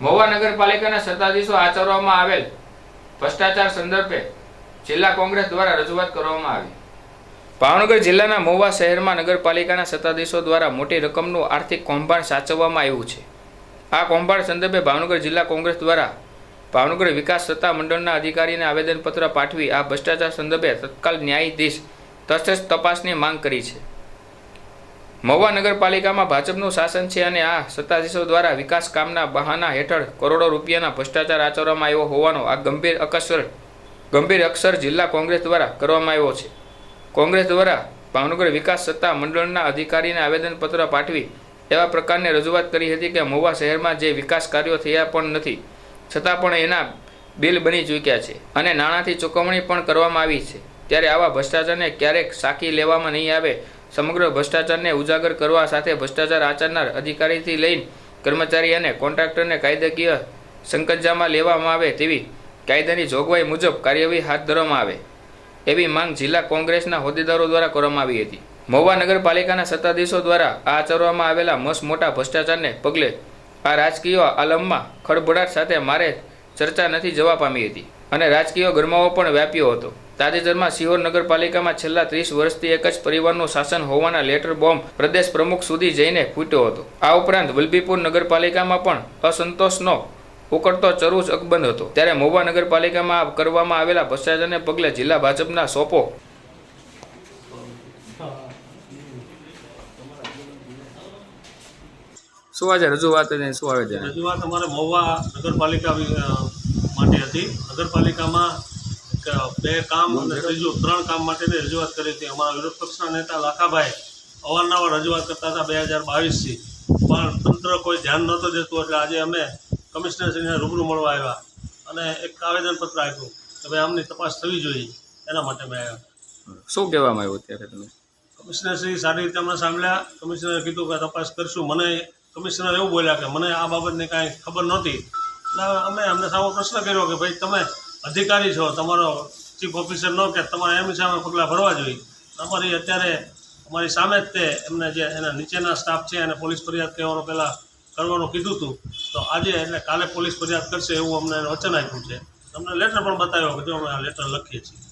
મહુવા નગરપાલિકાના સત્તાધીશો આચરવામાં આવેલ ભ્રષ્ટાચાર સંદર્ભે જિલ્લા કોંગ્રેસ દ્વારા રજૂઆત કરવામાં આવી. ભાવનગર જિલ્લાના મહુવા શહેરમાં નગરપાલિકાના સત્તાધીશો દ્વારા મોટી રકમનું આર્થિક કૌભાંડ સાચવવામાં આવ્યું છે. આ કૌભાંડ સંદર્ભે ભાવનગર જિલ્લા કોંગ્રેસ દ્વારા ભાવનગર વિકાસ સત્તા મંડળના અધિકારીને આવેદનપત્ર પાઠવી આ ભ્રષ્ટાચાર સંદર્ભે તત્કાલ ન્યાયાધીશ તટસ્થ તપાસની માંગ કરી છે. મહુવા નગરપાલિકામાં ભાજપનું શાસન છે અને આ સત્તાધીશો દ્વારા વિકાસ કામના બહાના હેઠળ કરોડો રૂપિયાના ભ્રષ્ટાચાર આચરવામાં આવ્યો હોવાનો આ ગંભીર અકસર, ગંભીર અક્ષર જિલ્લા કોંગ્રેસ દ્વારા કરવામાં આવ્યો છે. કોંગ્રેસ દ્વારા ભાવનગર વિકાસ સત્તા મંડળના અધિકારીને આવેદનપત્ર પાઠવી એવા પ્રકારની રજૂઆત કરી હતી કે મહુવા શહેરમાં જે વિકાસ કાર્યો થયા પણ નથી, છતાં પણ એના બિલ બની ચૂક્યા છે અને નાણાંથી ચૂકવણી પણ કરવામાં આવી છે. ત્યારે આવા ભ્રષ્ટાચારને ક્યારેક સાકી લેવામાં નહીં આવે સમગ્ર ભ્રષ્ટાચારને ઉજાગર કરવા સાથે ભ્રષ્ટાચાર આચરનાર અધિકારીથી લઈને કર્મચારી અને કોન્ટ્રાક્ટરને કાયદાકીય સંકજામાં લેવામાં આવે તેવી કાયદાની જોગવાઈ મુજબ કાર્યવાહી હાથ ધરવામાં આવે એવી માંગ જિલ્લા કોંગ્રેસના હોદ્દેદારો દ્વારા કરવામાં આવી હતી. મહુવા નગરપાલિકાના સત્તાધીશો દ્વારા આ આચરવામાં આવેલા મસ્ત મોટા ભ્રષ્ટાચારને પગલે આ રાજકીય આલમમાં ખળભળાટ સાથે મારે ચર્ચા નથી જવા પામી હતી. અને રાજકીય ગરમાવો પણ વ્યાપ્યો હતો. તાજેતરમાં સિહોર નગરપાલિકામાં છેલ્લા ત્રીસ વર્ષથી એક જ પરિવારનું શાસન હોવાના લેટર બોમ્બ પ્રદેશ પ્રમુખ સુધી જઈને ફૂટ્યો હતો. આ ઉપરાંત વલભીપુર નગરપાલિકામાં પણ અસંતોષનો ઉકળતો ચરુચ અકબંધ હતો. ત્યારે મહુવા નગરપાલિકામાં કરવામાં આવેલા ભ્રષ્ટાચારને પગલે જિલ્લા ભાજપના સોપો શું આજે રજૂઆત શું આવે છે? રજૂઆત અમારે મહુવા નગરપાલિકા માટે હતી. નગરપાલિકામાં બે કામ અને ત્રીજું ત્રણ કામ માટેની રજૂઆત કરી હતી. અમારા વિરોધ પક્ષના નેતા લાખાભાઈ અવારનવાર રજૂઆત કરતા હતા બે હજાર બાવીસથી. પણ તંત્ર કોઈ ધ્યાન નહોતું દેતું એટલે આજે અમે કમિશનરશ્રીને રૂબરૂ મળવા આવ્યા અને એક આવેદનપત્ર આપ્યું કે ભાઈ આમની તપાસ થવી જોઈએ. એના માટે મેં આવ્યા. શું કહેવામાં આવ્યું ત્યારે તમે? કમિશનરશ્રી સારી રીતે અમને સાંભળ્યા. કમિશનરે કીધું કે તપાસ કરશું. મને કમિશનર એવું બોલ્યા કે મને આ બાબતની કાંઈ ખબર નહોતી. એટલે અમે અમને સામો પ્રશ્ન કર્યો કે ભાઈ, તમે અધિકારી છો, તમારો ચીફ ઓફિસર નો કે તમારે એમની સામે પગલાં ભરવા જોઈએ. અમારી અત્યારે, અમારી સામે જ તે એમને જે એના નીચેના સ્ટાફ છે, એને પોલીસ ફરિયાદ કહેવાનું પહેલાં કરવાનું કીધું હતું તો આજે એટલે કાલે પોલીસ ફરિયાદ કરશે એવું અમને વચન આપ્યું છે. અમને લેટર પણ બતાવ્યો કે જો અમે આ લેટર લખીએ છીએ.